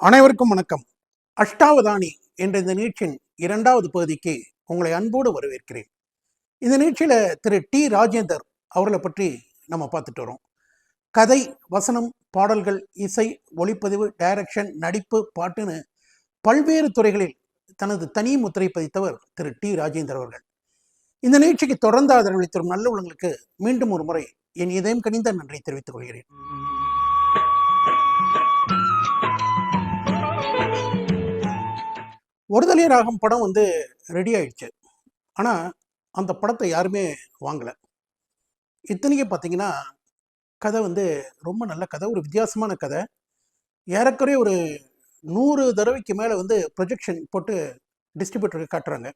அனைவருக்கும் வணக்கம். அஷ்டாவதானி என்ற இந்த நிகழ்ச்சியின் இரண்டாவது பகுதிக்கு உங்களை அன்போடு வரவேற்கிறேன். இந்த நிகழ்ச்சியில் திரு டி. ராஜேந்தர் அவர்களை பற்றி நம்ம பார்த்துட்டு வரோம். கதை வசனம் பாடல்கள் இசை ஒளிப்பதிவு டைரக்ஷன் நடிப்பு பாட்டுன்னு பல்வேறு துறைகளில் தனது தனி முத்திரை பதித்தவர் திரு டி. ராஜேந்தர் அவர்கள். இந்த நிகழ்ச்சிக்கு தொடர்ந்து ஆதரவளித்து வரும் நல்ல உள்ளங்களுக்கு மீண்டும் ஒரு முறை என் இதயம் கனிந்த நன்றி தெரிவித்துக் கொள்கிறேன். ஒருதலை ராகம் படம் வந்து ரெடி ஆயிடுச்சு. ஆனால் அந்த படத்தை யாருமே வாங்கலை. இத்தனைக்கு பார்த்தீங்கன்னா கதை வந்து ரொம்ப நல்ல கதை ஒரு வித்தியாசமான கதை. ஏறக்குறைய ஒரு நூறு தடவைக்கு மேலே வந்து ப்ரொஜெக்ஷன் போட்டு டிஸ்ட்ரிபியூட்டருக்கு காட்டுறாங்க.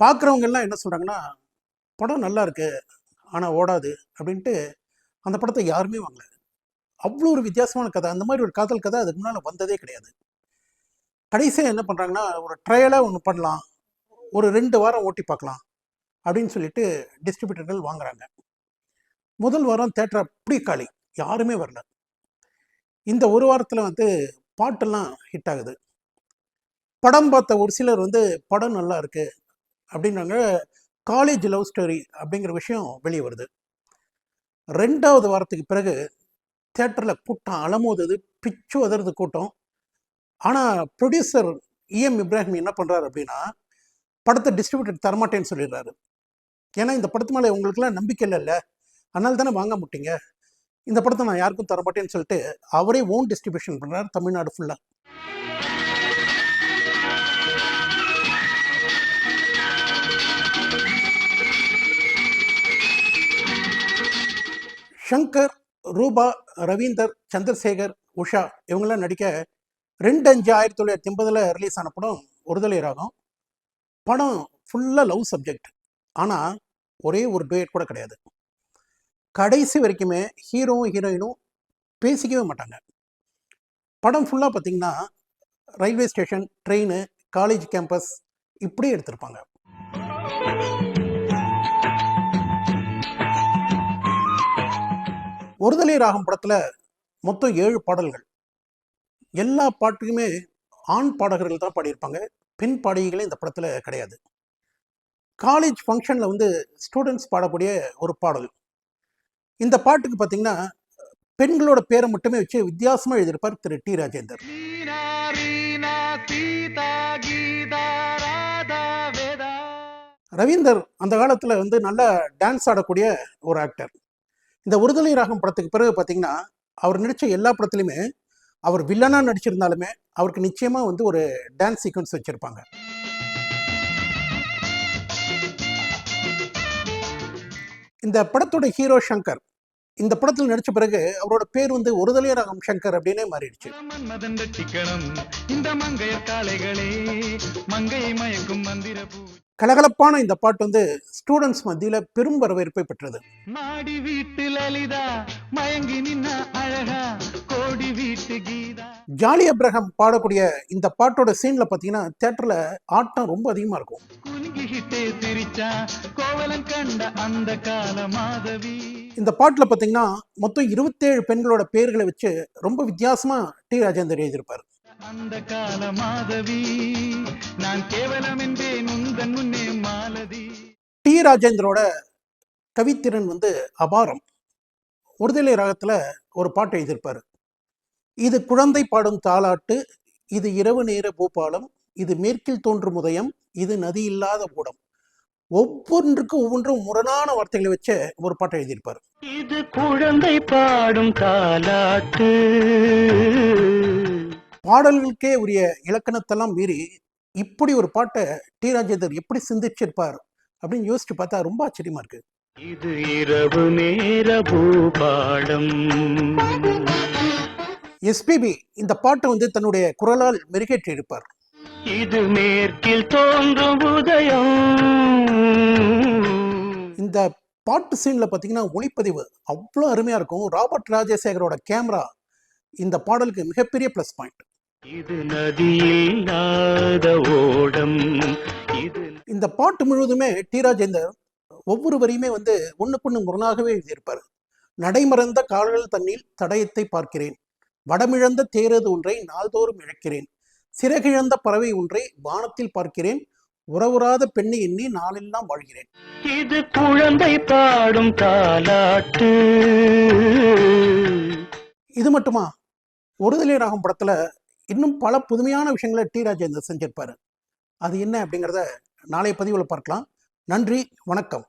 பார்க்குறவங்க எல்லாம் என்ன சொல்கிறாங்கன்னா படம் நல்லா இருக்குது ஆனால் ஓடாது அப்படின்ட்டு அந்த படத்தை யாருமே வாங்கலை. அவ்வளோ ஒரு வித்தியாசமான கதை. அந்த மாதிரி ஒரு காதல் கதை அதுக்கு முன்னால் வந்ததே கிடையாது. கடைசியாக என்ன பண்ணுறாங்கன்னா ஒரு ட்ரையலாக ஒன்று பண்ணலாம். ஒரு ரெண்டு வாரம் ஓட்டி பார்க்கலாம். அப்படின்னு சொல்லிட்டு டிஸ்ட்ரிபியூட்டர்கள் வாங்குறாங்க. முதல் வாரம் தேட்டர் அப்படி காலி. யாருமே வரல. இந்த ஒரு வாரத்தில் வந்து பாட்டெல்லாம் ஹிட் ஆகுது. படம் பார்த்த ஒரு சிலர் வந்து படம் நல்லா இருக்கு அப்படின்னாங்க. காலேஜ் லவ் ஸ்டோரி அப்படிங்கிற விஷயம் வெளியே வருது. ரெண்டாவது வாரத்துக்கு பிறகு தேட்டரில் கூட்டம் அலமோதது. பிச்சு உதறது கூட்டம். ஆனால் ப்ரொடியூசர் இஎம் இப்ராஹிம் என்ன பண்ணுறாரு அப்படின்னா படத்தை டிஸ்ட்ரிபியூட்டர் தரமாட்டேன்னு சொல்லிடுறாரு. ஏன்னா இந்த படத்து மேலே உங்களுக்குலாம் நம்பிக்கை இல்லைல்ல. அதனால தானே வாங்க மாட்டீங்க. இந்த படத்தை நான் யாருக்கும் தரமாட்டேன்னு சொல்லிட்டு அவரே ஓன் டிஸ்ட்ரிபியூஷன் பண்ணுறாரு தமிழ்நாடு ஃபுல்லாக ஷங்கர் ரூபா ரவீந்தர் சந்திரசேகர் உஷா இவங்கெல்லாம் நடிக்க ரெண்டு அஞ்சு ஆயிரத்தி தொள்ளாயிரத்தி எண்பதில் ரிலீஸ் ஆன படம் ஒருதலை ராகம். படம் ஃபுல்லாக லவ் சப்ஜெக்ட் ஆனால் ஒரே ஒரு டூயட் கூட கிடையாது. கடைசி வரைக்குமே ஹீரோவும் ஹீரோயினும் பேசிக்கவே மாட்டாங்க. படம் ஃபுல்லாக பார்த்தீங்கன்னா railway station train college campus இப்படியே எடுத்திருப்பாங்க. ஒருதலை ராகம் படத்தில் மொத்தம் ஏழு பாடல்கள். எல்லா பாட்டுக்குமே ஆண் பாடகர்கள் தான் பாடியிருப்பாங்க. பெண் பாடகிகளே இந்த படத்தில் கிடையாது. காலேஜ் ஃபங்க்ஷனில் வந்து ஸ்டூடெண்ட்ஸ் பாடக்கூடிய ஒரு பாடல். இந்த பாட்டுக்கு பார்த்தீங்கன்னா பெண்களோட பேரை மட்டுமே வச்சு வித்தியாசமாக எழுதியிருப்பார் திரு. டி. ராஜேந்தர். ரவீந்தர் அந்த காலத்தில் வந்து நல்ல டான்ஸ் ஆடக்கூடிய ஒரு ஆக்டர் இந்த ஒருதலை ராகம் படத்துக்கு பிறகு பார்த்தீங்கன்னா அவர் நடித்த எல்லா படத்துலையுமே அவர் வில்லனாக நடிச்சிருந்தாலுமே அவருக்கு நிச்சயமாக வந்து ஒரு டான்ஸ் சீக்வன்ஸ் வச்சுருப்பாங்க. இந்த படத்தோட ஹீரோ சங்கர் இந்த படத்தில் நடித்த பிறகு அவரோட பேர் வந்து ஒருதலை ராகம் சங்கர் அப்படின்னே மாறிடுச்சு. கலகலப்பான இந்த பாட்டு வந்து ஸ்டூடெண்ட்ஸ் மத்தியில் பெரும் வரவேற்பை பெற்றது. மாடி வீட்டு லலிதா மயங்கி நின்ன அழகா ஜாலி அப்ரஹாம் பாடக்கூடிய இந்த பாட்டோட சீன்ல பார்த்தீங்கன்னா தேட்டரில் ஆட்டம் ரொம்ப அதிகமாக இருக்கும். இந்த பாட்டில் பார்த்தீங்கன்னா மொத்தம் இருபத்தேழு பெண்களோட பேர்களை வச்சு ரொம்ப வித்தியாசமாக டி. ராஜேந்தர் எழுதியிருப்பார். அந்த கால மாதவி நான் கேவலம் என்பேன் உந்தன் முன்னே மாலதி. டி. ராஜேந்தரோட கவித்திறன் வந்து அபாரம். ஒருதலை ராகத்தில் ஒரு பாட்டு எழுதியிருப்பார். இது குழந்தை பாடும் தாலாட்டு இது இரவு நேர பூபாலம் இது மேற்கில் தோன்றும் உதயம் இது நதி இல்லாத கூடம் ஒவ்வொன்றுக்கும் ஒவ்வொன்றும் முரணான வார்த்தைகளை வச்சு ஒரு பாட்டை எழுதியிருப்பார். இது குழந்தை பாடும் தாலாட்டு பாடல்களுக்கே உரிய இலக்கணத்தெல்லாம் மீறி இப்படி ஒரு பாட்டை டி. ராஜேந்தர் எப்படி சிந்திச்சிருப்பார் அப்படின்னு யோசிச்சு பார்த்தா ரொம்ப ஆச்சரியமா இருக்கு. இது இரவு நேர பூபாடம் எஸ்பிபி இந்த பாட்டை வந்து தன்னுடைய குரலால் மெருகேற்றி இருப்பார் இது மேற்கில் தோன்றும் உதயம். இந்த பாட்டு சீன்ல பார்த்தீங்கன்னா ஒளிப்பதிவு அவ்வளோ அருமையா இருக்கும். ராபர்ட் ராஜசேகரோட கேமரா இந்த பாடலுக்கு மிகப்பெரிய ப்ளஸ் பாயிண்ட் இது நதியில்லாத ஓடம். இது இந்த பாட்டு முழுவதுமே டி ராஜேந்தர் ஒவ்வொரு வரியுமே வந்து ஒண்ணுக்கொண்ணு முரணாகவே எழுதியிருப்பார். நடைமறந்த கால்கள் தண்ணில் தடயத்தை பார்க்கிறேன். வடமிழந்த தேரது ஒன்றை நாள்தோறும் இழக்கிறேன். சிறகிழந்த பறவை ஒன்றை வானத்தில் பார்க்கிறேன். உறவுறாத பெண்ணை எண்ணி நாளெல்லாம் வாழ்கிறேன். இது குழந்தை பாடும் தாலாட்டு. இது மட்டுமா? ஒருதலை ராகம் படத்துல இன்னும் பல புதுமையான விஷயங்களை டி. ராஜேந்தர் செஞ்சிருப்பாரு. அது என்ன அப்படிங்கிறத நாளைய பதிவில் பார்க்கலாம். நன்றி வணக்கம்.